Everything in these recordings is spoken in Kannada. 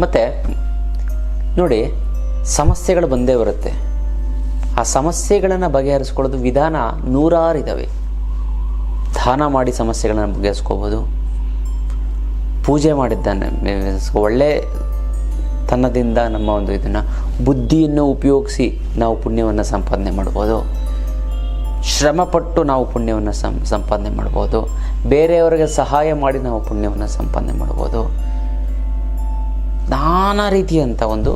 ಮತ್ತು ನೋಡಿ, ಸಮಸ್ಯೆಗಳು ಬಂದೇ ಬರುತ್ತೆ. ಆ ಸಮಸ್ಯೆಗಳನ್ನು ಬಗೆಹರಿಸ್ಕೊಳ್ಳೋದು ವಿಧಾನ ನೂರಾರು ಇದ್ದಾವೆ ದಾನ ಮಾಡಿ ಸಮಸ್ಯೆಗಳನ್ನು ಬಗೆಹರಿಸ್ಕೋಬೋದು. ಪೂಜೆ ಮಾಡಿದ್ದಾನೆ ಒಳ್ಳೆ ತನ್ನದಿಂದ ನಮ್ಮ ಒಂದು ಇದನ್ನು, ಬುದ್ಧಿಯನ್ನು ಉಪಯೋಗಿಸಿ ನಾವು ಪುಣ್ಯವನ್ನು ಸಂಪಾದನೆ ಮಾಡ್ಬೋದು. ಶ್ರಮಪಟ್ಟು ನಾವು ಪುಣ್ಯವನ್ನು ಸಂಪಾದನೆ ಮಾಡ್ಬೋದು. ಬೇರೆಯವರಿಗೆ ಸಹಾಯ ಮಾಡಿ ನಾವು ಪುಣ್ಯವನ್ನು ಸಂಪಾದನೆ ಮಾಡ್ಬೋದು. ನಾನಾ ರೀತಿಯಂಥ ಒಂದು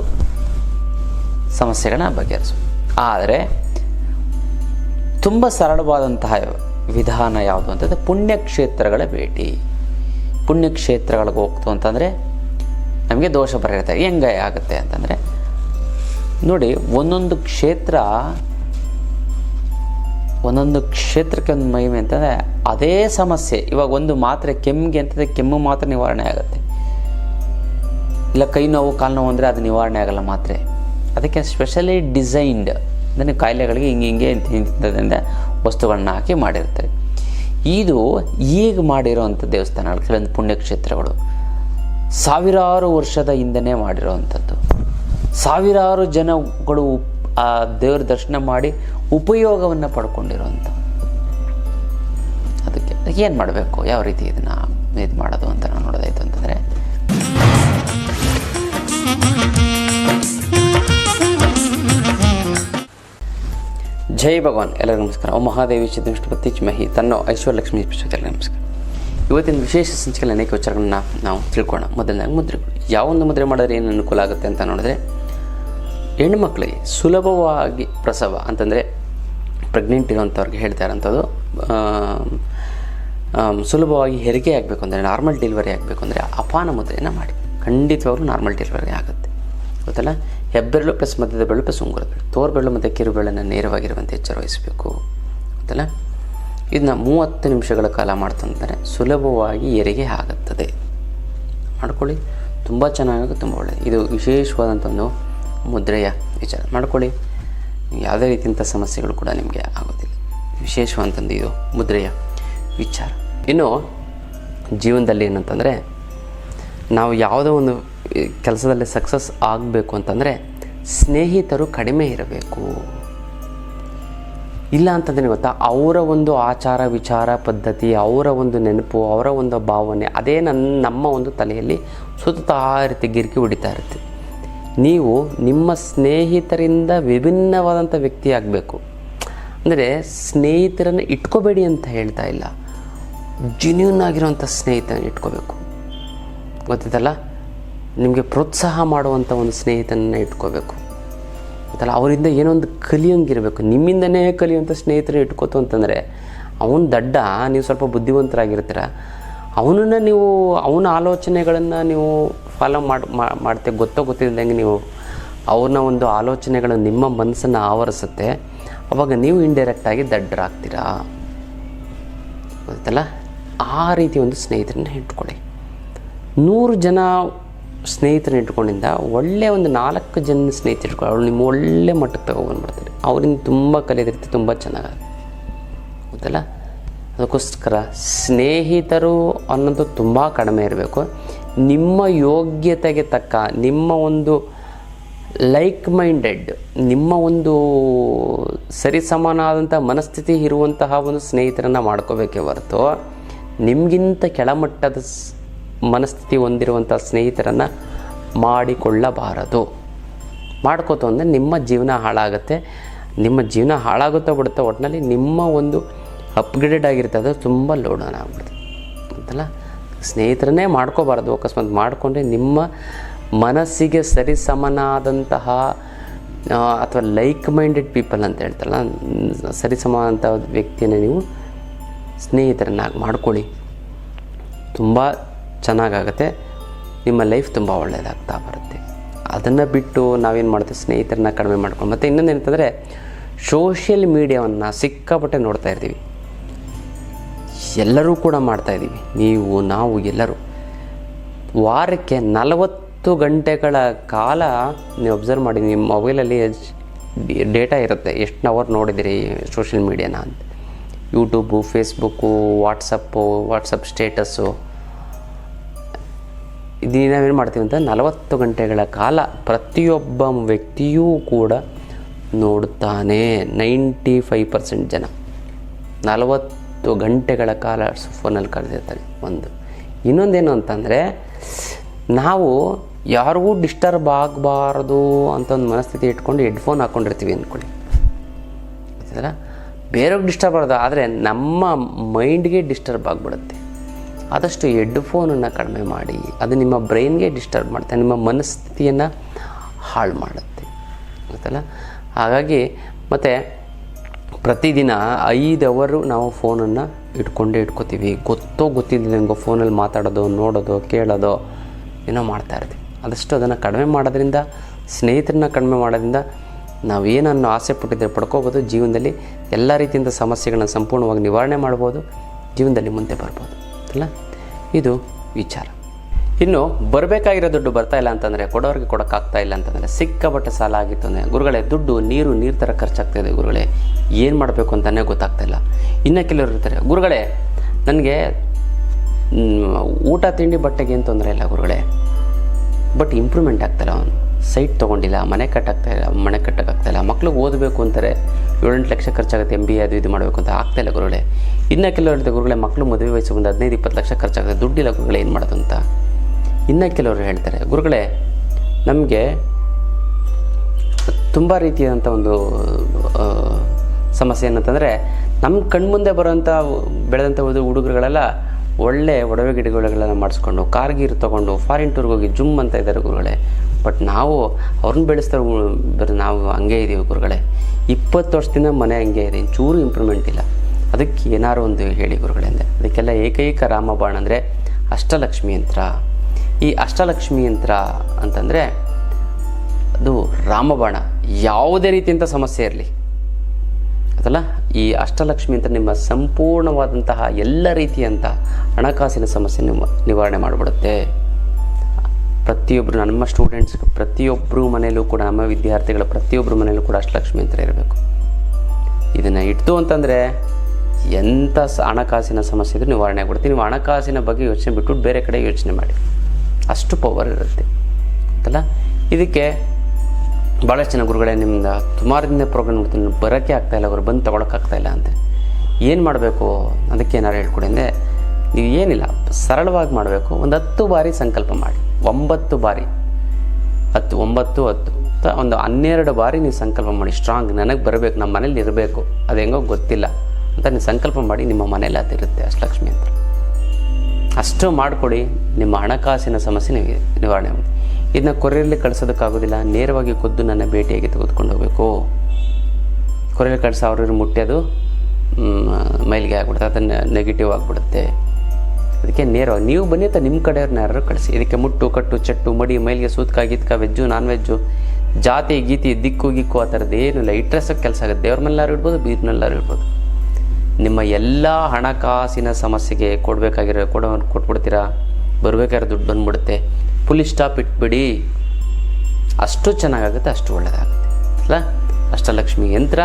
ಸಮಸ್ಯೆಗಳನ್ನ ಬಗೆಹರಿಸು. ಆದರೆ ತುಂಬ ಸರಳವಾದಂತಹ ವಿಧಾನ ಯಾವುದು ಅಂತಂದರೆ ಪುಣ್ಯಕ್ಷೇತ್ರಗಳ ಭೇಟಿ. ಪುಣ್ಯಕ್ಷೇತ್ರಗಳಿಗೆ ಹೋಗ್ತು ಅಂತಂದರೆ ನಮಗೆ ದೋಷ ಪರಿಹಾರ ಹೆಂಗೆ ಆಗುತ್ತೆ ಅಂತಂದರೆ ನೋಡಿ, ಒಂದೊಂದು ಕ್ಷೇತ್ರ, ಒಂದೊಂದು ಕ್ಷೇತ್ರಕ್ಕೆ ಒಂದು ಮಹಿಮೆ ಅಂತಂದರೆ ಅದೇ ಸಮಸ್ಯೆ. ಇವಾಗ ಒಂದು ಮಾತ್ರೆ ಕೆಮ್ಮಿಗೆ ಅಂತಂದರೆ ಕೆಮ್ಮು ಮಾತ್ರ ನಿವಾರಣೆ ಆಗುತ್ತೆ. ಇಲ್ಲ, ಕೈ ನೋವು, ಕಾಲು ನೋವು ಅಂದರೆ ಅದು ನಿವಾರಣೆ ಆಗಲ್ಲ ಮಾತ್ರೆ. ಅದಕ್ಕೆ ಸ್ಪೆಷಲಿ ಡಿಸೈನ್ಡ್ ಅಂದರೆ ಕಾಯಿಲೆಗಳಿಗೆ ಹಿಂಗೆ ಹಿಂಗೆ ಇಂಥದ್ರಿಂದ ವಸ್ತುಗಳನ್ನ ಹಾಕಿ ಮಾಡಿರ್ತಾರೆ. ಇದು ಈಗ ಮಾಡಿರೋವಂಥ ದೇವಸ್ಥಾನಗಳು, ಕೆಲವೊಂದು ಪುಣ್ಯಕ್ಷೇತ್ರಗಳು. ಸಾವಿರಾರು ವರ್ಷದ ಹಿಂದೆನೇ ಮಾಡಿರೋವಂಥದ್ದು. ಸಾವಿರಾರು ಜನಗಳು ಆ ದೇವ್ರ ದರ್ಶನ ಮಾಡಿ ಉಪಯೋಗವನ್ನು ಪಡ್ಕೊಂಡಿರೋವಂಥ. ಅದಕ್ಕೆ ಏನು ಮಾಡಬೇಕು? ಯಾವ ರೀತಿ ಇದನ್ನು ಇದು ಮಾಡೋದು ಅಂತ ನಾವು ಜೈ ಭಗವಾನ್. ಎಲ್ಲರಿಗೂ ನಮಸ್ಕಾರ. ಓ ಮಹಾದೇವಿ ಚಿದ್ವಿಷ್ಣುಪತಿ ಮಹಿ ತನ್ನ ಐಶ್ವರ್ಯಲಕ್ಷ್ಮಿ ಎಲ್ಲರಿಗೂ ನಮಸ್ಕಾರ. ಇವತ್ತಿನ ವಿಶೇಷ ಸಂಚಿಕೆಯಲ್ಲಿ ಅನೇಕ ವಿಚಾರಗಳನ್ನ ನಾವು ತಿಳ್ಕೊಳ್ಳೋಣ. ಮೊದಲನೇದಾಗಿ ಮುದ್ರೆಗಳು ಯಾವೊಂದು ಮುದ್ರೆ ಮಾಡಿದ್ರೆ ಏನು ಅನುಕೂಲ ಆಗುತ್ತೆ ಅಂತ ನೋಡಿದ್ರೆ, ಹೆಣ್ಮಕ್ಳಿಗೆ ಸುಲಭವಾಗಿ ಪ್ರಸವ ಅಂತಂದರೆ ಪ್ರೆಗ್ನೆಂಟ್ ಇರೋಂಥವ್ರಿಗೆ ಹೇಳ್ತಾ ಇರೋಂಥದ್ದು ಸುಲಭವಾಗಿ ಹೆರಿಗೆ ಆಗಬೇಕು ಅಂದರೆ ನಾರ್ಮಲ್ ಡೆಲಿವರಿ ಆಗಬೇಕು ಅಂದರೆ ಅಪಾನ ಮುದ್ರೆಯನ್ನು ಮಾಡಿ. ಖಂಡಿತವಾಗ್ಲೂ ನಾರ್ಮಲ್ ಡೆಲಿವರಿ ಆಗುತ್ತೆ. ಗೊತ್ತಲ್ಲ? ಹೆಬ್ಬೆರಳು ಪ್ಲಸ್ ಮಧ್ಯದ ಬೆರಳು ಪ್ಲಸ್ ಉಂಗುರದ ಬೆರಳು ತೋರ್ಬೆರಳು ಮತ್ತು ಕಿರುಬೆರಳನ್ನು ನೇರವಾಗಿರುವಂತೆ ಎಚ್ಚರ ವಹಿಸಬೇಕು ಗೊತ್ತಲ್ಲ? ಇದನ್ನ ಮೂವತ್ತು ನಿಮಿಷಗಳ ಕಾಲ ಮಾಡ್ತಂದರೆ ಸುಲಭವಾಗಿ ಎರಿಗೆ ಆಗುತ್ತದೆ. ಮಾಡ್ಕೊಳ್ಳಿ. ತುಂಬ ಚೆನ್ನಾಗಿ, ತುಂಬ ಒಳ್ಳೆಯದು ಇದು ವಿಶೇಷವಾದಂಥ ಒಂದು ಮುದ್ರೆಯ ವಿಚಾರ. ಮಾಡ್ಕೊಳ್ಳಿ. ಯಾವುದೇ ರೀತಿಯಂಥ ಸಮಸ್ಯೆಗಳು ಕೂಡ ನಿಮಗೆ ಆಗೋದಿಲ್ಲ ವಿಶೇಷವಾದಂಥದ್ದು ಇದು ಮುದ್ರೆಯ ವಿಚಾರ. ಇನ್ನು ಜೀವನದಲ್ಲಿ ಏನಂತಂದರೆ, ನಾವು ಯಾವುದೋ ಒಂದು ಕೆಲಸದಲ್ಲಿ ಸಕ್ಸಸ್ ಆಗಬೇಕು ಅಂತಂದರೆ ಸ್ನೇಹಿತರು ಕಡಿಮೆ ಇರಬೇಕು. ಇಲ್ಲ ಅಂತಂದರೆ ಗೊತ್ತಾ? ಅವರ ಒಂದು ಆಚಾರ, ವಿಚಾರ, ಪದ್ಧತಿ, ಅವರ ಒಂದು ನೆನಪು, ಅವರ ಒಂದು ಭಾವನೆ, ಅದೇ ನನ್ನ ನಮ್ಮ ಒಂದು ತಲೆಯಲ್ಲಿ ಸುತ್ತಾ ರೀತಿ ಗಿರಿಕಿ ಹೊಡಿತಾ ಇರುತ್ತೆ. ನೀವು ನಿಮ್ಮ ಸ್ನೇಹಿತರಿಂದ ವಿಭಿನ್ನವಾದಂಥ ವ್ಯಕ್ತಿ ಆಗಬೇಕು. ಅಂದರೆ ಸ್ನೇಹಿತರನ್ನು ಇಟ್ಕೋಬೇಡಿ ಅಂತ ಹೇಳ್ತಾ ಇಲ್ಲ. ಜೆನ್ಯೂನ್ ಆಗಿರುವಂಥ ಸ್ನೇಹಿತರನ್ನು ಇಟ್ಕೋಬೇಕು. ಗೊತ್ತಿದ್ದಲ್ಲ ನಿಮಗೆ ಪ್ರೋತ್ಸಾಹ ಮಾಡುವಂಥ ಒಂದು ಸ್ನೇಹಿತನನ್ನು ಇಟ್ಕೋಬೇಕು. ಗೊತ್ತಲ್ಲ ಅವರಿಂದ ಏನೋ ಒಂದು ಕಲಿಯೋಂಗಿರಬೇಕು. ನಿಮ್ಮಿಂದನೇ ಕಲಿಯುವಂಥ ಸ್ನೇಹಿತರು ಇಟ್ಕೋತು ಅಂತಂದರೆ, ಅವನು ದಡ್ಡ, ನೀವು ಸ್ವಲ್ಪ ಬುದ್ಧಿವಂತರಾಗಿರ್ತೀರ, ಅವನನ್ನು ನೀವು, ಅವನ ಆಲೋಚನೆಗಳನ್ನು ನೀವು ಫಾಲೋ ಮಾಡಿ ಮಾಡ್ತೆ, ಗೊತ್ತೋ ಗೊತ್ತಿದ್ದಂಗೆ ನೀವು ಅವ್ರನ್ನ ಒಂದು ಆಲೋಚನೆಗಳು ನಿಮ್ಮ ಮನಸ್ಸನ್ನು ಆವರಿಸುತ್ತೆ. ಅವಾಗ ನೀವು ಇಂಡೈರೆಕ್ಟಾಗಿ ದಡ್ಡರಾಗ್ತೀರಾ? ಗೊತ್ತಲ್ಲ? ಆ ರೀತಿ ಒಂದು ಸ್ನೇಹಿತರನ್ನ ಇಟ್ಕೊಳ್ಳಿ. ನೂರು ಜನ ಸ್ನೇಹಿತರನ್ನ ಇಟ್ಕೊಂಡಿಂದ ಒಳ್ಳೆಯ ಒಂದು ನಾಲ್ಕು ಜನ ಸ್ನೇಹಿತರು ಇಟ್ಕೊಂಡು ಅವಳು ನಿಮ್ಮ ಒಳ್ಳೆ ಮಟ್ಟಕ್ಕೆ ತಗೊಬಂದ್ಬಿಡ್ತಾರೆ ಅವರಿಂದ ತುಂಬ ಕಲಿಯೋದಿರುತ್ತೆ ತುಂಬ ಚೆನ್ನಾಗಿ ಗೊತ್ತಲ್ಲ? ಅದಕ್ಕೋಸ್ಕರ ಸ್ನೇಹಿತರು ಅನ್ನೋದು ತುಂಬ ಕಡಿಮೆ ಇರಬೇಕು. ನಿಮ್ಮ ಯೋಗ್ಯತೆಗೆ ತಕ್ಕ, ನಿಮ್ಮ ಒಂದು ಲೈಕ್ ಮೈಂಡೆಡ್ ನಿಮ್ಮ ಒಂದು ಸರಿಸಮಾನಾದಂಥ ಮನಸ್ಥಿತಿ ಇರುವಂತಹ ಒಂದು ಸ್ನೇಹಿತರನ್ನು ಮಾಡ್ಕೋಬೇಕೇ ಹೊರತು ನಿಮಗಿಂತ ಕೆಳಮಟ್ಟದ ಮನಸ್ಥಿತಿ ಹೊಂದಿರುವಂಥ ಸ್ನೇಹಿತರನ್ನು ಮಾಡಿಕೊಳ್ಳಬಾರದು. ಮಾಡ್ಕೋತು ಅಂದರೆ ನಿಮ್ಮ ಜೀವನ ಹಾಳಾಗುತ್ತೆ. ನಿಮ್ಮ ಜೀವನ ಹಾಳಾಗುತ್ತಾ ಬಿಡುತ್ತೆ ಒಟ್ಟಿನಲ್ಲಿ ನಿಮ್ಮ ಒಂದು ಅಪ್ಗ್ರೇಡೆಡ್ ಆಗಿರ್ತದೆ ತುಂಬ ಲೋಡನ್ ಆಗ್ಬಿಡುತ್ತೆ. ಅಂತಲ್ಲ? ಸ್ನೇಹಿತರನ್ನೇ ಮಾಡ್ಕೋಬಾರ್ದು. ಅಕಸ್ಮಾತ್ ಮಾಡಿಕೊಂಡ್ರೆ ನಿಮ್ಮ ಮನಸ್ಸಿಗೆ ಸರಿಸಮನಾದಂತಹ ಅಥವಾ ಲೈಕ್ ಮೈಂಡೆಡ್ ಪೀಪಲ್ ಅಂತ ಹೇಳ್ತಾರಲ್ಲ ಸರಿಸಮ ಸರಿಸಮಾನಂಥ ವ್ಯಕ್ತಿಯನ್ನು ನೀವು ಸ್ನೇಹಿತರನ್ನಾಗಿ ಮಾಡ್ಕೊಳ್ಳಿ. ತುಂಬ ಚೆನ್ನಾಗಾಗುತ್ತೆ. ನಿಮ್ಮ ಲೈಫ್ ತುಂಬ ಒಳ್ಳೆಯದಾಗ್ತಾ ಬರುತ್ತೆ. ಅದನ್ನು ಬಿಟ್ಟು ನಾವೇನು ಮಾಡ್ತೀವಿ? ಸ್ನೇಹಿತರನ್ನ ಕಡಿಮೆ ಮಾಡ್ಕೊಂಡು. ಮತ್ತು ಇನ್ನೊಂದು ಏನಂತಂದರೆ ಸೋಷಿಯಲ್ ಮೀಡಿಯಾವನ್ನು ಸಿಕ್ಕಾಪಟ್ಟೆ ನೋಡ್ತಾ ಇರ್ತೀವಿ. ಎಲ್ಲರೂ ಕೂಡ ಮಾಡ್ತಾ ಇದ್ದೀವಿ. ನೀವು, ನಾವು, ಎಲ್ಲರೂ. ವಾರಕ್ಕೆ ನಲವತ್ತು ಗಂಟೆಗಳ ಕಾಲ ನೀವು ಅಬ್ಸರ್ವ್ ಮಾಡಿ, ನಿಮ್ಮ ಮೊಬೈಲಲ್ಲಿ ಡೇಟಾ ಇರುತ್ತೆ. ಎಷ್ಟು ಅವರ್ ನೋಡಿದಿರಿ ಸೋಷಿಯಲ್ ಮೀಡಿಯಾನ ಅಂತ. YouTube Facebook WhatsApp WhatsApp status ಇದು ನಾವೇನು ಮಾಡ್ತೀವಿ ಅಂತ ನಲವತ್ತು ಗಂಟೆಗಳ ಕಾಲ ಪ್ರತಿಯೊಬ್ಬ ವ್ಯಕ್ತಿಯೂ ಕೂಡ ನೋಡುತ್ತಾನೆ ನೈಂಟಿ ಫೈವ್ ಪರ್ಸೆಂಟ್ ಜನ. ನಲವತ್ತು ಗಂಟೆಗಳ ಕಾಲ ಫೋನಲ್ಲಿ ಕರೆದಿರ್ತಾನೆ ಒಂದು. ಇನ್ನೊಂದೇನು ಅಂತಂದರೆ ನಾವು ಯಾರಿಗೂ ಡಿಸ್ಟರ್ಬ್ ಆಗಬಾರ್ದು ಅಂತ ಒಂದು ಮನಸ್ಥಿತಿ ಇಟ್ಕೊಂಡು ಹೆಡ್ಫೋನ್ ಹಾಕ್ಕೊಂಡಿರ್ತೀವಿ ಅಂದ್ಕೊಳ್ಳಿ. ಬೇರೆಯವ್ರಿಗೆ ಡಿಸ್ಟರ್ಬ್ ಆಗೋದು ಆದರೆ ನಮ್ಮ ಮೈಂಡ್ಗೆ ಡಿಸ್ಟರ್ಬ್ ಆಗಿಬಿಡುತ್ತೆ. ಆದಷ್ಟು ಹೆಡ್ಫೋನನ್ನು ಕಡಿಮೆ ಮಾಡಿ, ಅದು ನಿಮ್ಮ ಬ್ರೈನ್ಗೆ ಡಿಸ್ಟರ್ಬ್ ಮಾಡುತ್ತೆ, ನಿಮ್ಮ ಮನಸ್ಥಿತಿಯನ್ನು ಹಾಳು ಮಾಡುತ್ತೆ. ಗೊತ್ತಲ್ಲ? ಹಾಗಾಗಿ ಮತ್ತು ಪ್ರತಿದಿನ ಐದು ಅವರು ನಾವು ಫೋನನ್ನು ಇಟ್ಕೊಂಡೇ ಇಟ್ಕೋತೀವಿ. ಗೊತ್ತೋ ಗೊತ್ತಿಲ್ಲದಂಗೋ ಫೋನಲ್ಲಿ ಮಾತಾಡೋದು, ನೋಡೋದು, ಕೇಳೋದು, ಏನೋ ಮಾಡ್ತಾ ಇರ್ತೀವಿ. ಆದಷ್ಟು ಅದನ್ನು ಕಡಿಮೆ ಮಾಡೋದ್ರಿಂದ, ಸ್ನೇಹಿತರನ್ನ ಕಡಿಮೆ ಮಾಡೋದ್ರಿಂದ ನಾವು ಏನನ್ನು ಆಸೆ ಪಟ್ಟಿದ್ದರೆ ಪಡ್ಕೋಬೋದು, ಜೀವನದಲ್ಲಿ ಎಲ್ಲ ರೀತಿಯಿಂದ ಸಮಸ್ಯೆಗಳನ್ನ ಸಂಪೂರ್ಣವಾಗಿ ನಿವಾರಣೆ ಮಾಡ್ಬೋದು, ಜೀವನದಲ್ಲಿ ಮುಂದೆ ಬರ್ಬೋದು. ಇದು ವಿಚಾರ. ಇನ್ನು ಬರಬೇಕಾಗಿರೋ ದುಡ್ಡು ಬರ್ತಾ ಇಲ್ಲ ಅಂತಂದರೆ ಕೊಡೋರಿಗೆ ಕೊಡೋಕ್ಕಾಗ್ತಾ ಇಲ್ಲ ಅಂತಂದರೆ ಸಿಕ್ಕಾಪಟ್ಟೆ ಸಾಲ ಆಗಿತ್ತು ಅಂದರೆ ಗುರುಗಳೇ, ದುಡ್ಡು, ನೀರು ನೀರು ಥರ ಖರ್ಚಾಗ್ತಾಯಿದೆ ಗುರುಗಳೇ. ಏನು ಮಾಡಬೇಕು ಅಂತಲೇ ಗೊತ್ತಾಗ್ತಾ ಇಲ್ಲ. ಇನ್ನು ಕೆಲವರು ಇರ್ತಾರೆ, ಗುರುಗಳೇ, ನನಗೆ ಊಟ, ತಿಂಡಿ, ಬಟ್ಟೆಗೆ ಏನು ತೊಂದರೆ ಇಲ್ಲ ಗುರುಗಳೇ. ಬಟ್ ಇಂಪ್ರೂವ್ಮೆಂಟ್ ಆಗ್ತಾಯಿಲ್ಲ ಅವನು ಸೈಟ್ ತೊಗೊಂಡಿಲ್ಲ, ಮನೆ ಕಟ್ಟಾಗ್ತಾ ಇಲ್ಲ, ಮನೆ ಕಟ್ಟೋಕ್ಕಾಗ್ತಾಯಿಲ್ಲ ಮಕ್ಳಿಗೆ ಓದಬೇಕು ಅಂತಾರೆ ಏಳೆಂಟು ಲಕ್ಷ ಖರ್ಚಾಗುತ್ತೆ ಎಂ ಬಿ ಅದು ಇದು ಮಾಡಬೇಕು ಅಂತ ಆಗ್ತಾಯಿಲ್ಲ ಗುರುಗಳೇ. ಇನ್ನು ಕೆಲವರು ಗುರುಗಳೇ, ಮಕ್ಕಳು ಮದುವೆ ವಯಸ್ಸು ಒಂದು ಹದಿನೈದು, ಇಪ್ಪತ್ತು ಲಕ್ಷ ಖರ್ಚಾಗುತ್ತೆ. ದುಡ್ಡಿಲ್ಲ ಗುರುಗಳೇ, ಏನು ಮಾಡೋದು ಅಂತ? ಇನ್ನು ಕೆಲವರು ಹೇಳ್ತಾರೆ, ಗುರುಗಳೇ, ನಮಗೆ ತುಂಬ ರೀತಿಯಾದಂಥ ಒಂದು ಸಮಸ್ಯೆ ಏನಂತಂದರೆ ನಮ್ಮ ಕಣ್ಮುಂದೆ ಬರೋಂಥ ಬೆಳೆದಂಥ ಒಂದು ಹುಡುಗರುಗಳೆಲ್ಲ ಒಳ್ಳೆ ಒಡವೆ ಗಿಡಗಳೆಲ್ಲ ಮಾಡಿಸ್ಕೊಂಡು ಕಾರ್ ಗೀರ್ ತೊಗೊಂಡು ಫಾರಿನ್ ಟೂರ್ಗೆ ಹೋಗಿ, ಜುಮ್ ಅಂತ ಇದ್ದಾರೆ ಗುರುಗಳೇ. ಬಟ್ ನಾವು ಅವ್ರನ್ನ ಬೆಳೆಸ್ತಾರೆ ಬರೀ ನಾವು ಹಂಗೆ ಇದ್ದೀವಿ ಗುರುಗಳೇ. ಇಪ್ಪತ್ತು ವರ್ಷದಿಂದ ಮನೆ ಹಂಗೆ ಇದೆ, ಚೂರು ಇಂಪ್ರೂವ್ಮೆಂಟ್ ಇಲ್ಲ. ಅದಕ್ಕೆ ಏನಾರು ಒಂದು ಹೇಳಿ ಗುರುಗಳೇ ಅಂದೆ. ಅದಕ್ಕೆಲ್ಲ ಏಕೈಕ ರಾಮಬಾಣ ಅಂದರೆ ಅಷ್ಟಲಕ್ಷ್ಮಿ ಯಂತ್ರ. ಈ ಅಷ್ಟಲಕ್ಷ್ಮಿ ಯಂತ್ರ ಅಂತಂದರೆ ಅದು ರಾಮಬಾಣ. ಯಾವುದೇ ರೀತಿಯಂಥ ಸಮಸ್ಯೆ ಇರಲಿ. ಅದಲ್ಲ, ಈ ಅಷ್ಟಲಕ್ಷ್ಮಿ ಅಂತ ನಿಮ್ಮ ಸಂಪೂರ್ಣವಾದಂತಹ ಎಲ್ಲ ರೀತಿಯಂಥ ಹಣಕಾಸಿನ ಸಮಸ್ಯೆ ನಿವಾರಣೆ ಮಾಡಿಬಿಡುತ್ತೆ. ಪ್ರತಿಯೊಬ್ಬರು ನಮ್ಮ ಸ್ಟೂಡೆಂಟ್ಸ್ ಪ್ರತಿಯೊಬ್ಬರು ಮನೆಯಲ್ಲೂ ಕೂಡ, ನಮ್ಮ ವಿದ್ಯಾರ್ಥಿಗಳ ಪ್ರತಿಯೊಬ್ಬರ ಮನೆಯಲ್ಲೂ ಕೂಡ ಅಷ್ಟಲಕ್ಷ್ಮಿ ಅಂತ ಇರಬೇಕು. ಇದನ್ನು ಇಟ್ಟು ಅಂತಂದರೆ ಎಂಥ ಹಣಕಾಸಿನ ಸಮಸ್ಯೆ ಇದ್ರೂ ನಿವಾರಣೆ ಆಗ್ಬಿಡುತ್ತೆ. ನೀವು ಹಣಕಾಸಿನ ಬಗ್ಗೆ ಯೋಚನೆ ಬಿಟ್ಬಿಟ್ಟು ಬೇರೆ ಕಡೆ ಯೋಚನೆ ಮಾಡಿ. ಅಷ್ಟು ಪವರ್ ಇರುತ್ತೆ. ಗೊತ್ತಲ್ಲ? ಇದಕ್ಕೆ ಭಾಳಷ್ಟು ಜನ ಗುರುಗಳೇ ನಿಮ್ಮ ಸುಮಾರು ದಿನ ಪ್ರೋಗ್ರಾಮ್ ನೋಡ್ತೀನಿ ಬರೋಕ್ಕೆ ಆಗ್ತಾಯಿಲ್ಲ ಅವರು ಬಂದು ತೊಗೊಳಕ್ಕಾಗ್ತಾಯಿಲ್ಲ ಅಂತ. ಏನು ಮಾಡಬೇಕು? ಅದಕ್ಕೆ ಏನಾರು ಹೇಳ್ಕೊಡಿ ಅಂದರೆ, ನೀವು ಏನಿಲ್ಲ, ಸರಳವಾಗಿ ಮಾಡಬೇಕು. ಒಂದು ಹತ್ತು ಬಾರಿ ಸಂಕಲ್ಪ ಮಾಡಿ. ಒಂಬತ್ತು ಬಾರಿ. ಹತ್ತು, ಒಂಬತ್ತು, ಹತ್ತು. ಒಂದು ಹನ್ನೆರಡು ಬಾರಿ ನೀವು ಸಂಕಲ್ಪ ಮಾಡಿ ಸ್ಟ್ರಾಂಗ್ ನನಗೆ ಬರಬೇಕು ನಮ್ಮ ಮನೇಲಿ ಇರಬೇಕು. ಅದು ಹೆಂಗೋ ಗೊತ್ತಿಲ್ಲ. ಅಂತ ನೀವು ಸಂಕಲ್ಪ ಮಾಡಿ ನಿಮ್ಮ ಮನೇಲಿ ಅದಿರುತ್ತೆ ಅಷ್ಟಲಕ್ಷ್ಮಿ ಅಂತ. ಅಷ್ಟು ಮಾಡಿಕೊಡಿ, ನಿಮ್ಮ ಹಣಕಾಸಿನ ಸಮಸ್ಯೆ ನೀವು ನಿವಾರಣೆ ಆಗುತ್ತೆ. ಇದನ್ನ ಕೊರಿಯರ್ಲಿ ಕಳಿಸೋದಕ್ಕಾಗೋದಿಲ್ಲ, ನೇರವಾಗಿ ಖುದ್ದು ನನ್ನ ಭೇಟಿಯಾಗಿ ತೆಗೆದುಕೊಂಡು ಹೋಗಬೇಕು. ಕೊರಿಯರ್ ಕಳಿಸೋ ಅವ್ರಿಗೆ ಅದು ಮೈಲಿಗೆ ಆಗ್ಬಿಡುತ್ತೆ, ಅದನ್ನು ನೆಗೆಟಿವ್ ಆಗಿಬಿಡುತ್ತೆ. ಅದಕ್ಕೆ ನೇರ ನೀವು ಬನ್ನಿ ಅಥವಾ ನಿಮ್ಮ ಕಡೆಯವ್ರನ್ನ ಯಾರು ಕಳಿಸಿ. ಇದಕ್ಕೆ ಮುಟ್ಟು, ಕಟ್ಟು, ಚಟ್ಟು, ಮಡಿ, ಮೈಲಿಗೆ ಸೂತ್ಕ ಗೀತ್ಕ ವೆಜ್ಜು ನಾನ್ ವೆಜ್ಜು ಜಾತಿ, ಗೀತಿ, ದಿಕ್ಕು, ಗಿಕ್ಕು ಆ ಥರದ್ದು ಏನಿಲ್ಲ ಇಟ್ರೆಸಕ್ಕೆ ಕೆಲಸ ಆಗುತ್ತೆ. ದೇವ್ರ ಮೇಲಾರು ಇಡ್ಬೋದು ಬೀರ್ನಲ್ಲಾರು ಇಡ್ಬೋದು ನಿಮ್ಮ ಎಲ್ಲ ಹಣಕಾಸಿನ ಸಮಸ್ಯೆಗೆ ಕೊಡಬೇಕಾಗಿರೋ ಕೊಡೋ ಕೊಟ್ಬಿಡ್ತೀರಾ? ಬರಬೇಕಾದ್ರೆ ದುಡ್ಡು ಬಂದ್ಬಿಡುತ್ತೆ. ಫುಲ್ ಸ್ಟಾಪ್ ಇಟ್ಬಿಡಿ. ಅಷ್ಟು ಚೆನ್ನಾಗಾಗುತ್ತೆ, ಅಷ್ಟು ಒಳ್ಳೆಯದಾಗುತ್ತೆ ಅಲ್ಲ? ಅಷ್ಟಲಕ್ಷ್ಮಿ ಯಂತ್ರ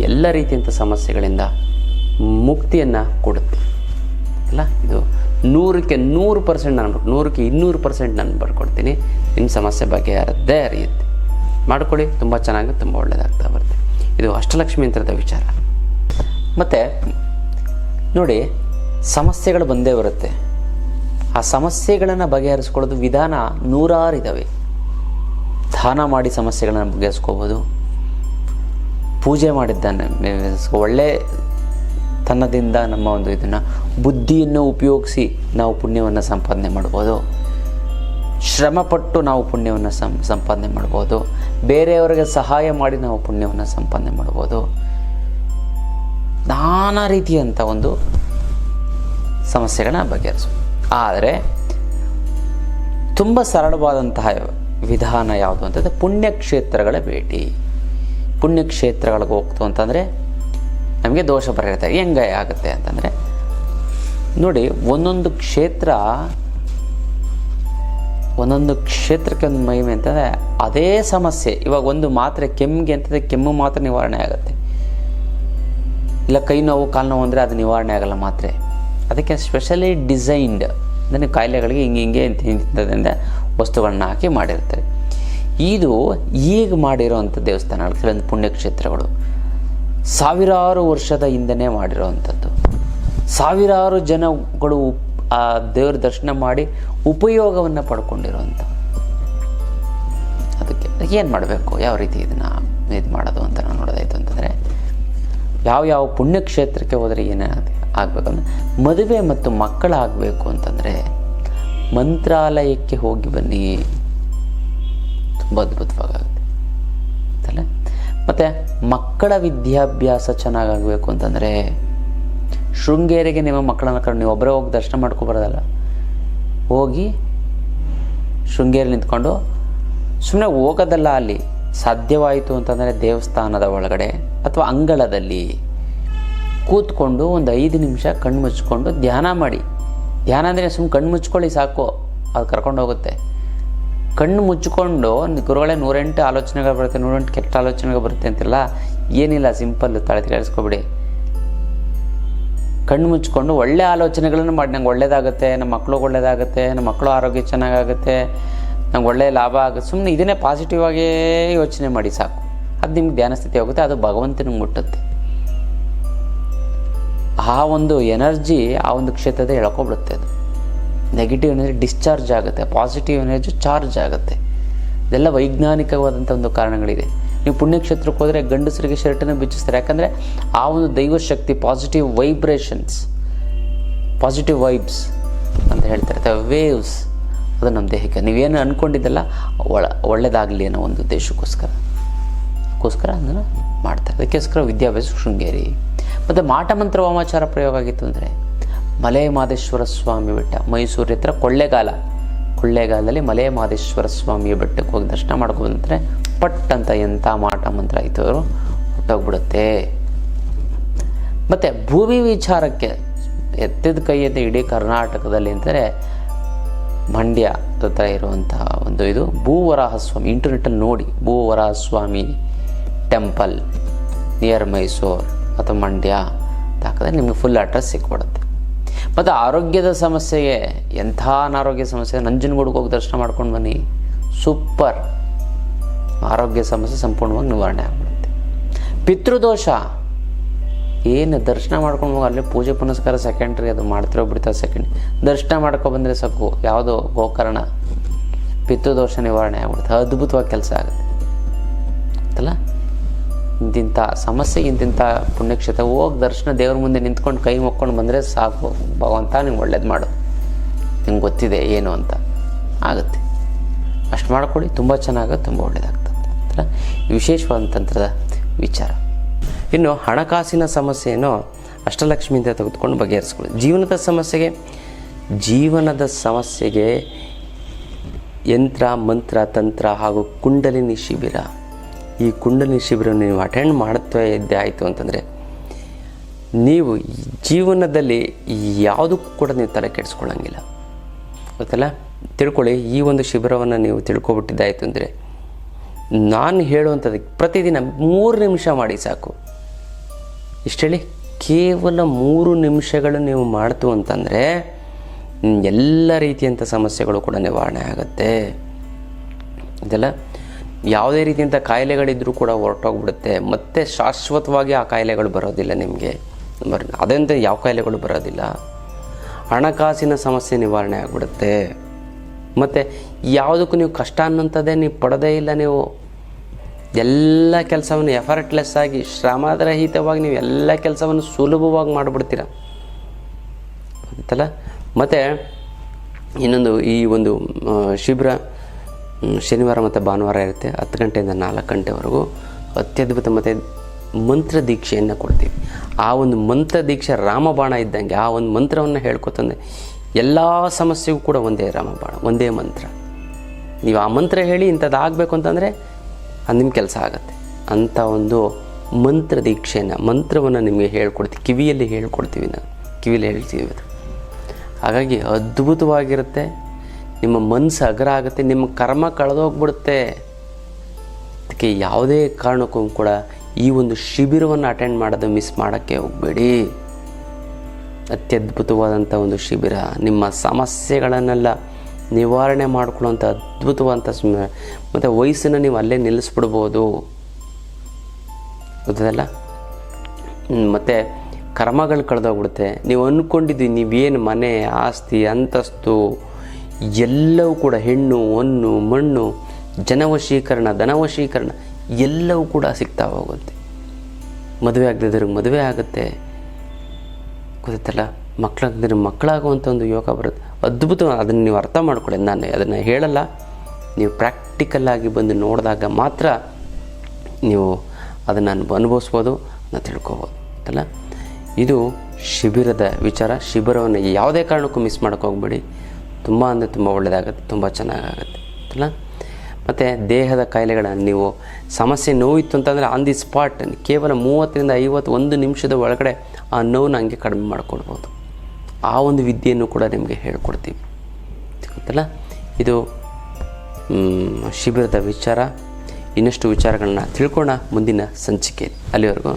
ಎಲ್ಲ ರೀತಿಯಂಥ ಸಮಸ್ಯೆಗಳಿಂದ ಮುಕ್ತಿಯನ್ನು ಕೊಡುತ್ತೆ. ಅಲ್ಲ? ಇದು ನೂರಕ್ಕೆ ನೂರು ಪರ್ಸೆಂಟ್ ನಾನು ನೂರಕ್ಕೆ ಇನ್ನೂರು ಪರ್ಸೆಂಟ್ ನಾನು ಬರ್ಕೊಡ್ತೀನಿ. ನಿಮ್ಮ ಸಮಸ್ಯೆ ಬಗೆಹರದ್ದೇ ಅರಿಯುತ್ತೆ ಮಾಡ್ಕೊಳ್ಳಿ, ತುಂಬ ಚೆನ್ನಾಗಿ, ತುಂಬ ಒಳ್ಳೆಯದಾಗ್ತಾ ಬರುತ್ತೆ. ಇದು ಅಷ್ಟಲಕ್ಷ್ಮಿ ಅಂತರದ ವಿಚಾರ. ಮತ್ತು, ನೋಡಿ, ಸಮಸ್ಯೆಗಳು ಬಂದೇ ಬರುತ್ತೆ. ಆ ಸಮಸ್ಯೆಗಳನ್ನು ಬಗೆಹರಿಸ್ಕೊಳ್ಳೋದು ವಿಧಾನ ನೂರಾರು ಇದ್ದಾವೆ ದಾನ ಮಾಡಿ ಸಮಸ್ಯೆಗಳನ್ನು ಬಗೆಹರಿಸ್ಕೋಬೋದು. ಪೂಜೆ ಮಾಡಿದ್ದಾನೆ ಒಳ್ಳೆ ತನ್ನದಿಂದ ನಮ್ಮ ಒಂದು ಇದನ್ನು ಬುದ್ಧಿಯನ್ನು ಉಪಯೋಗಿಸಿ ನಾವು ಪುಣ್ಯವನ್ನು ಸಂಪಾದನೆ ಮಾಡ್ಬೋದು. ಶ್ರಮಪಟ್ಟು ನಾವು ಪುಣ್ಯವನ್ನು ಸಂ, ಸಂಪಾದನೆ ಮಾಡ್ಬೋದು. ಬೇರೆಯವರಿಗೆ ಸಹಾಯ ಮಾಡಿ ನಾವು ಪುಣ್ಯವನ್ನು ಸಂಪಾದನೆ ಮಾಡ್ಬೋದು. ನಾನಾ ರೀತಿಯಂಥ ಒಂದು ಸಮಸ್ಯೆಗಳನ್ನ ಬಗೆಹರಿಸು. ಆದರೆ ತುಂಬ ಸರಳವಾದಂತಹ ವಿಧಾನ ಯಾವುದು ಅಂತಂದರೆ ಪುಣ್ಯಕ್ಷೇತ್ರಗಳ ಭೇಟಿ. ಪುಣ್ಯಕ್ಷೇತ್ರಗಳಿಗೆ ಹೋಗ್ತು ಅಂತಂದರೆ ನಮಗೆ ದೋಷ ಪರಿಹಾರ ಹೆಂಗೆ ಆಗುತ್ತೆ ಅಂತಂದರೆ, ನೋಡಿ, ಒಂದೊಂದು ಕ್ಷೇತ್ರ, ಒಂದೊಂದು ಕ್ಷೇತ್ರಕ್ಕೆ ಒಂದು ಮಹಿಮೆ ಅಂತಂದರೆ, ಅದೇ ಸಮಸ್ಯೆ. ಇವಾಗ ಒಂದು ಮಾತ್ರೆ ಕೆಮ್ಮಿಗೆ ಅಂತಂದರೆ ಕೆಮ್ಮು ಮಾತ್ರ ನಿವಾರಣೆ ಆಗುತ್ತೆ. ಇಲ್ಲ ಕೈ ನೋವು, ಕಾಲು ನೋವು ಅಂದರೆ ಅದು ನಿವಾರಣೆ ಆಗಲ್ಲ ಮಾತ್ರೆ. ಅದಕ್ಕೆ ಸ್ಪೆಷಲಿ ಡಿಸೈನ್ಡ್ ಅಂದರೆ ಕಾಯಿಲೆಗಳಿಗೆ ಹಿಂಗೆ ಹಿಂಗೆ ಅಂತ ಇಂಥದ್ರಿಂದ ವಸ್ತುಗಳನ್ನ ಹಾಕಿ ಮಾಡಿರ್ತಾರೆ. ಇದು ಈಗ ಮಾಡಿರೋವಂಥ ದೇವಸ್ಥಾನಗಳು, ಕೆಲವೊಂದು ಪುಣ್ಯಕ್ಷೇತ್ರಗಳು. ಸಾವಿರಾರು ವರ್ಷದ ಹಿಂದೆನೇ ಮಾಡಿರೋವಂಥದ್ದು. ಸಾವಿರಾರು ಜನಗಳು ಆ ದೇವ್ರ ದರ್ಶನ ಮಾಡಿ ಉಪಯೋಗವನ್ನು ಪಡ್ಕೊಂಡಿರೋವಂಥ. ಅದಕ್ಕೆ ಏನು ಮಾಡಬೇಕು? ಯಾವ ರೀತಿ ಇದನ್ನು ಇದು ಮಾಡೋದು ಅಂತ ನಾನು ನೋಡೋದಾಯಿತು ಅಂತಂದರೆ, ಯಾವ ಯಾವ ಪುಣ್ಯಕ್ಷೇತ್ರಕ್ಕೆ ಹೋದರೆ ಏನೇ ಆಗಬೇಕಂದ್ರೆ ಮದುವೆ ಮತ್ತು ಮಕ್ಕಳಾಗಬೇಕು ಅಂತಂದರೆ, ಮಂತ್ರಾಲಯಕ್ಕೆ ಹೋಗಿ ಬನ್ನಿ. ತುಂಬ ಅದ್ಭುತವಾಗುತ್ತೆ ಅಂತಲ್ಲ ಮತ್ತು ಮಕ್ಕಳ ವಿದ್ಯಾಭ್ಯಾಸ ಚೆನ್ನಾಗಾಗಬೇಕು ಅಂತಂದರೆ ಶೃಂಗೇರಿಗೆ ನಿಮ್ಮ ಮಕ್ಕಳನ್ನ ಕರ್ಕೊಂಡು ನೀವು ಒಬ್ಬರೇ ಹೋಗಿ ದರ್ಶನ ಮಾಡ್ಕೋಬಾರ್ದಲ್ಲ. ಹೋಗಿ ಶೃಂಗೇರಿ ನಿಂತ್ಕೊಂಡು ಸುಮ್ಮನೆ ಹೋಗೋದಲ್ಲ ಅಲ್ಲಿ. ಸಾಧ್ಯವಾಯಿತು ಅಂತಂದರೆ ದೇವಸ್ಥಾನದ ಒಳಗಡೆ ಅಥವಾ ಅಂಗಳದಲ್ಲಿ ಕೂತ್ಕೊಂಡು ಒಂದು ಐದು ನಿಮಿಷ ಕಣ್ಣು ಮುಚ್ಕೊಂಡು ಧ್ಯಾನ ಮಾಡಿ. ಧ್ಯಾನ ಅಂದರೆ ಸುಮ್ಮನೆ ಕಣ್ಣು ಮುಚ್ಕೊಳ್ಳಿ ಸಾಕು. ಅದು ಕರ್ಕೊಂಡು ಹೋಗುತ್ತೆ. ಕಣ್ಣು ಮುಚ್ಚಿಕೊಂಡು ಗುರುಗಳೇ ನೂರೆಂಟು ಆಲೋಚನೆಗಳು ಬರುತ್ತೆ, ನೂರೆಂಟು ಕೆಟ್ಟ ಆಲೋಚನೆಗಳು ಬರುತ್ತೆ ಅಂತಿಲ್ಲ ಏನಿಲ್ಲ, ಸಿಂಪಲ್ ತಲೆ ತಿಳ್ಸ್ಕೊಬಿಡಿ ಕಣ್ಣು ಮುಚ್ಕೊಂಡು ಒಳ್ಳೆ ಆಲೋಚನೆಗಳನ್ನು ಮಾಡಿ. ನಂಗೆ ಒಳ್ಳೇದಾಗುತ್ತೆ, ನಮ್ಮ ಮಕ್ಳಿಗೆ ಒಳ್ಳೇದಾಗುತ್ತೆ, ನಮ್ಮ ಮಕ್ಕಳು ಆರೋಗ್ಯ ಚೆನ್ನಾಗಾಗುತ್ತೆ, ನಂಗೆ ಒಳ್ಳೆಯ ಲಾಭ ಆಗುತ್ತೆ. ಸುಮ್ಮನೆ ಇದನ್ನೇ ಪಾಸಿಟಿವ್ ಆಗೇ ಯೋಚನೆ ಮಾಡಿ ಸಾಕು. ಅದು ನಿಮ್ಗೆ ಧ್ಯಾನ ಸ್ಥಿತಿ ಹೋಗುತ್ತೆ, ಅದು ಭಗವಂತನಿಗೆ ಮುಟ್ಟುತ್ತೆ. ಆ ಒಂದು ಎನರ್ಜಿ ಆ ಒಂದು ಕ್ಷೇತ್ರದ ಎಳ್ಕೊಬಿಡುತ್ತೆ ಅದು. ನೆಗೆಟಿವ್ ಎನರ್ಜಿ ಡಿಸ್ಚಾರ್ಜ್ ಆಗುತ್ತೆ ಪಾಸಿಟಿವ್ ಎನರ್ಜಿ ಚಾರ್ಜ್ ಆಗುತ್ತೆ. ಇದೆಲ್ಲ ವೈಜ್ಞಾನಿಕವಾದಂಥ ಒಂದು ಕಾರಣಗಳಿದೆ. ನೀವು ಪುಣ್ಯಕ್ಷೇತ್ರಕ್ಕೆ ಹೋದರೆ ಗಂಡಸರಿಗೆ ಶರ್ಟನ್ನು ಬಿಚ್ಚಿಸ್ತಾರೆ. ಯಾಕಂದರೆ ಆ ಒಂದು ದೈವಶಕ್ತಿ ಪಾಸಿಟಿವ್ ವೈಬ್ರೇಷನ್ಸ್ ಪಾಸಿಟಿವ್ ವೈಬ್ಸ್ ಅಂತ ಹೇಳ್ತಾರೆ. ಅಥವಾ ವೇವ್ಸ್ ಅದು ನಮ್ಮ ದೇಹಕ್ಕೆ. ನೀವೇನು ಅಂದ್ಕೊಂಡಿದ್ದಲ್ಲ ಒಳ ಒಳ್ಳೆಯದಾಗಲಿ ಅನ್ನೋ ಒಂದು ಉದ್ದೇಶಕ್ಕೋಸ್ಕರ. ಅದಕ್ಕೋಸ್ಕರ ಅದನ್ನು ಮಾಡ್ತಾರೆ. ಅದಕ್ಕೋಸ್ಕರ ವಿದ್ಯಾಭ್ಯಾಸ ಶೃಂಗೇರಿ. ಮತ್ತು ಮಾಟ ಮಂತ್ರ ವಾಮಾಚಾರ ಪ್ರಯೋಗ ಆಗಿತ್ತು ಅಂದರೆ ಮಲೆ ಮಾದೇಶ್ವರ ಸ್ವಾಮಿ ಬೆಟ್ಟ. ಮೈಸೂರು ಹತ್ರ ಕೊಳ್ಳೇಗಾಲ. ಕೊಳ್ಳೇಗಾಲದಲ್ಲಿ ಮಲೆ ಮಾದೇಶ್ವರ ಸ್ವಾಮಿಯ ಬೆಟ್ಟಕ್ಕೆ ಹೋಗಿ ದರ್ಶನ ಮಾಡ್ಕೊಂಡ್ರೆ ಪಟ್ ಅಂತ ಎಂಥ ಮಾಟ ಮಂತ್ರ ಆಯಿತು ಅವರು. ಹುಟ್ಟೋಗ್ಬಿಡುತ್ತೆ ಮತ್ತು ಭೂಮಿ ವಿಚಾರಕ್ಕೆ ಎತ್ತಿದ ಕೈಯಿಂದ ಇಡೀ ಕರ್ನಾಟಕದಲ್ಲಿ ಅಂದರೆ ಮಂಡ್ಯ ಹತ್ರ ಇರುವಂತಹ ಒಂದು ಇದು ಭೂವರಾಹ ಸ್ವಾಮಿ ಇಂಟರ್ನೆಟ್ಟಲ್ಲಿ ನೋಡಿ ಭೂವರಾಹ ಸ್ವಾಮಿ ಟೆಂಪಲ್ ನಿಯರ್ ಮೈಸೂರು ಅಥವಾ ಮಂಡ್ಯ. ಹಾಕಿದ್ರೆ ನಿಮಗೆ ಫುಲ್ ಅಡ್ರೆಸ್ ಸಿಕ್ಬಿಡುತ್ತೆ. ಮತ್ತು ಆರೋಗ್ಯದ ಸಮಸ್ಯೆಗೆ, ಎಂಥ ಅನಾರೋಗ್ಯ ಸಮಸ್ಯೆ, ನಂಜನಗೂಡಿಗೆ ಹೋಗಿ ದರ್ಶನ ಮಾಡ್ಕೊಂಡು ಬನ್ನಿ. ಸೂಪರ್. ಆರೋಗ್ಯ ಸಮಸ್ಯೆ ಸಂಪೂರ್ಣವಾಗಿ ನಿವಾರಣೆ ಆಗ್ಬಿಡುತ್ತೆ. ಪಿತೃದೋಷ. ಏನು ದರ್ಶನ ಮಾಡ್ಕೊಂಡು ಹೋಗಿ ಅಲ್ಲೇ ಪೂಜೆ ಪುನಸ್ಕಾರ ಸೆಕೆಂಡ್ರಿ ಅದು ಮಾಡ್ತಿರೋ ಬಿಡ್ತಾರೆ ಸೆಕೆಂಡ್ ದರ್ಶನ ಮಾಡ್ಕೊ ಬಂದರೆ ಸಾಕು. ಯಾವುದೋ ಗೋಕರ್ಣ. ಪಿತೃದೋಷ ನಿವಾರಣೆ ಆಗ್ಬಿಡುತ್ತೆ. ಅದ್ಭುತವಾಗಿ ಕೆಲಸ ಆಗುತ್ತೆ. ಇಂತಿಂಥ ಸಮಸ್ಯೆ ಇಂತಿಂಥ ಪುಣ್ಯಕ್ಷೇತ್ರ, ಹೋಗಿ ದರ್ಶನ ದೇವ್ರ ಮುಂದೆ ನಿಂತ್ಕೊಂಡು ಕೈ ಮುಕ್ಕೊಂಡು ಬಂದರೆ ಸಾಕು. ಭಗವಂತ ನಿಂಗೆ ಒಳ್ಳೇದು ಮಾಡು. ನಿಮ್ಗೆ ಗೊತ್ತಿದೆ ಏನು ಅಂತ. ಆಗುತ್ತೆ. ಅಷ್ಟು ಮಾಡಿಕೊಳ್ಳಿ, ತುಂಬ ಚೆನ್ನಾಗುತ್ತೆ, ತುಂಬ ಒಳ್ಳೇದಾಗ್ತದೆ. ಅಂತ ವಿಶೇಷವಾದ ತಂತ್ರದ ವಿಚಾರ. ಇನ್ನು ಹಣಕಾಸಿನ ಸಮಸ್ಯೆಯನ್ನು ಅಷ್ಟಲಕ್ಷ್ಮಿಯಿಂದ ತೆಗೆದುಕೊಂಡು ಬಗೆಹರಿಸ್ಕೊಳ್ಳಿ. ಜೀವನದ ಸಮಸ್ಯೆಗೆ ಜೀವನದ ಸಮಸ್ಯೆಗೆ ಯಂತ್ರ, ಮಂತ್ರ, ತಂತ್ರ ಹಾಗೂ ಕುಂಡಲಿನಿ ಶಿಬಿರ ಈ ಕುಂಡಲಿನಿ ಶಿಬಿರವನ್ನು ನೀವು ಅಟೆಂಡ್ ಮಾಡುತ್ತಾ ಇದ್ದೇ ಆಯಿತು ಅಂತಂದರೆ, ನೀವು ಜೀವನದಲ್ಲಿ ಯಾವುದಕ್ಕೂ ಕೂಡ ನೀವು ತಲೆ ಕೆಡಿಸ್ಕೊಳ್ಳಂಗಿಲ್ಲ. ಗೊತ್ತಲ್ಲ? ತಿಳ್ಕೊಳ್ಳಿ, ಈ ಒಂದು ಶಿಬಿರವನ್ನು ನೀವು ತಿಳ್ಕೊಬಿಟ್ಟಿದ್ದಾಯಿತು ಅಂದರೆ, ನಾನು ಹೇಳುವಂಥದ್ದಕ್ಕೆ ಪ್ರತಿದಿನ ಮೂರು ನಿಮಿಷ ಮಾಡಿ ಸಾಕು. ಇಷ್ಟು ಕೇವಲ ಮೂರು ನಿಮಿಷಗಳು ನೀವು ಮಾಡ್ತು ಅಂತಂದರೆ ಎಲ್ಲ ರೀತಿಯಂಥ ಸಮಸ್ಯೆಗಳು ಕೂಡ ನಿವಾರಣೆ ಆಗುತ್ತೆ. ಇದೆಲ್ಲ? ಯಾವುದೇ ರೀತಿಯಂಥ ಕಾಯಿಲೆಗಳಿದ್ದರೂ ಕೂಡ ಹೊರಟೋಗ್ಬಿಡುತ್ತೆ. ಮತ್ತೆ ಶಾಶ್ವತವಾಗಿ ಆ ಕಾಯಿಲೆಗಳು ಬರೋದಿಲ್ಲ ನಿಮಗೆ. ಬರ್, ಅದಂತೆ ಯಾವ ಕಾಯಿಲೆಗಳು ಬರೋದಿಲ್ಲ. ಹಣಕಾಸಿನ ಸಮಸ್ಯೆ ನಿವಾರಣೆ ಆಗಿಬಿಡುತ್ತೆ. ಮತ್ತು ಯಾವುದಕ್ಕೂ ನೀವು ಕಷ್ಟ ಅನ್ನೋಂಥದ್ದೇ ನೀವು ಪಡೋದೇ ಇಲ್ಲ ನೀವು. ಎಲ್ಲ ಕೆಲಸವನ್ನು ಎಫರ್ಟ್ಲೆಸ್ ಆಗಿ, ಶ್ರಮರಹಿತವಾಗಿ ನೀವು ಎಲ್ಲ ಕೆಲಸವನ್ನು ಸುಲಭವಾಗಿ ಮಾಡಿಬಿಡ್ತೀರ. ಗೊತ್ತಲ್ಲ ಮತ್ತು ಇನ್ನೊಂದು ಈ ಒಂದು ಶಿಬಿರ ಶನಿವಾರ ಮತ್ತು ಭಾನುವಾರ ಇರುತ್ತೆ, ಹತ್ತು ಗಂಟೆಯಿಂದ ನಾಲ್ಕು ಗಂಟೆವರೆಗೂ ಅತ್ಯದ್ಭುತ ಮತ್ತು ಮಂತ್ರ ದೀಕ್ಷೆಯನ್ನು ಕೊಡ್ತೀವಿ. ಆ ಒಂದು ಮಂತ್ರ ದೀಕ್ಷೆ ರಾಮಬಾಣ ಇದ್ದಂಗೆ, ಆ ಒಂದು ಮಂತ್ರವನ್ನು ಹೇಳ್ಕೊತಂದೆ ಎಲ್ಲ ಸಮಸ್ಯೆಗೂ ಕೂಡ ಒಂದೇ ರಾಮಬಾಣ, ಒಂದೇ ಮಂತ್ರ. ನೀವು ಆ ಮಂತ್ರ ಹೇಳಿ ಇಂಥದ್ದು ಆಗಬೇಕು ಅಂತಂದರೆ ಅದು ನಿಮ್ಮ ಕೆಲಸ ಆಗುತ್ತೆ. ಅಂಥ ಒಂದು ಮಂತ್ರ ದೀಕ್ಷೆಯನ್ನು, ಮಂತ್ರವನ್ನು ನಿಮಗೆ ಹೇಳ್ಕೊಡ್ತೀವಿ, ಕಿವಿಯಲ್ಲಿ ಹೇಳ್ಕೊಡ್ತೀವಿ ನಾವು. ಕಿವಿಯಲ್ಲಿ ಹೇಳ್ತೀವಿ ಅದು. ಹಾಗಾಗಿ ಅದ್ಭುತವಾಗಿರುತ್ತೆ. ನಿಮ್ಮ ಮನಸ್ಸು ಅಗ್ರ ಆಗುತ್ತೆ, ನಿಮ್ಮ ಕರ್ಮ ಕಳೆದೋಗ್ಬಿಡುತ್ತೆ. ಅದಕ್ಕೆ ಯಾವುದೇ ಕಾರಣಕ್ಕೂ ಕೂಡ ಈ ಒಂದು ಶಿಬಿರವನ್ನು ಅಟೆಂಡ್ ಮಾಡೋದು ಮಿಸ್ ಮಾಡೋಕ್ಕೆ ಹೋಗಬೇಡಿ. ಅತ್ಯದ್ಭುತವಾದಂಥ ಒಂದು ಶಿಬಿರ, ನಿಮ್ಮ ಸಮಸ್ಯೆಗಳನ್ನೆಲ್ಲ ನಿವಾರಣೆ ಮಾಡ್ಕೊಳ್ಳೋಂಥ ಅದ್ಭುತವಾದಂಥ ಮತ್ತು ವಯಸ್ಸನ್ನು ನೀವು ಅಲ್ಲೇ ನಿಲ್ಲಿಸ್ಬಿಡ್ಬೋದು. ಗೊತ್ತದಲ್ಲ? ಮತ್ತು ಕರ್ಮಗಳು ಕಳೆದೋಗ್ಬಿಡುತ್ತೆ. ನೀವು ಅಂದ್ಕೊಂಡಿದ್ವಿ ನೀವೇನು ಮನೆ, ಆಸ್ತಿ, ಅಂತಸ್ತು ಎಲ್ಲವೂ ಕೂಡ ಹೆಣ್ಣು ಹೊನ್ನು ಮಣ್ಣು, ಜನವಶೀಕರಣ, ಧನವಶೀಕರಣ ಎಲ್ಲವೂ ಕೂಡ ಸಿಗ್ತಾ ಹೋಗುತ್ತೆ. ಮದುವೆ ಆಗದಿದ್ರೆ ಮದುವೆ ಆಗುತ್ತೆ. ಗೊತ್ತಲ್ಲ ಮಕ್ಕಳಾಗದಿದ್ರೆ ಮಕ್ಕಳಾಗುವಂಥ ಒಂದು ಯೋಗ ಬರುತ್ತೆ. ಅದ್ಭುತ ಅದನ್ನು ನೀವು ಅರ್ಥ ಮಾಡ್ಕೊಳ್ಳಿ. ನಾನು ಅದನ್ನು ಹೇಳಲ್ಲ. ನೀವು ಪ್ರಾಕ್ಟಿಕಲ್ಲಾಗಿ ಬಂದು ನೋಡಿದಾಗ ಮಾತ್ರ ನೀವು ಅದನ್ನು ಅನುಭ, ಅನುಭವಿಸ್ಬೋದು ಅನ್ನ ತಿಳ್ಕೊಬೋದು. ಅಲ್ಲ ಇದು ಶಿಬಿರದ ವಿಚಾರ. ಶಿಬಿರವನ್ನು ಯಾವುದೇ ಕಾರಣಕ್ಕೂ ಮಿಸ್ ಮಾಡೋಕ್ಕೆ ಹೋಗ್ಬೇಡಿ. ತುಂಬ ಅಂದರೆ ತುಂಬ ಒಳ್ಳೆಯದಾಗುತ್ತೆ ತುಂಬ ಚೆನ್ನಾಗಾಗುತ್ತೆ ಅಲ್ಲ ಮತ್ತು ದೇಹದ ಕಾಯಿಲೆಗಳನ್ನು ನೀವು ಸಮಸ್ಯೆ ನೋವಿತ್ತು ಅಂತಂದರೆ ಆನ್ ದಿ ಸ್ಪಾಟ್ ಕೇವಲ ಮೂವತ್ತರಿಂದ ಐವತ್ತು ಒಂದು ನಿಮಿಷದ ಒಳಗಡೆ ಆ ನೋವನ್ನು ಹಂಗೆ ಕಡಿಮೆ ಮಾಡಿಕೊಡ್ಬೋದು ಆ ಒಂದು ವಿದ್ಯೆಯನ್ನು ಕೂಡ ನಿಮಗೆ ಹೇಳ್ಕೊಡ್ತೀವಿ. ಗೊತ್ತಲ್ಲ ಇದು ಶಿಬಿರದ ವಿಚಾರ. ಇನ್ನಷ್ಟು ವಿಚಾರಗಳನ್ನ ತಿಳ್ಕೊಳ್ಳೋಣ ಮುಂದಿನ ಸಂಚಿಕೆ ಅಲ್ಲಿವರೆಗೂ.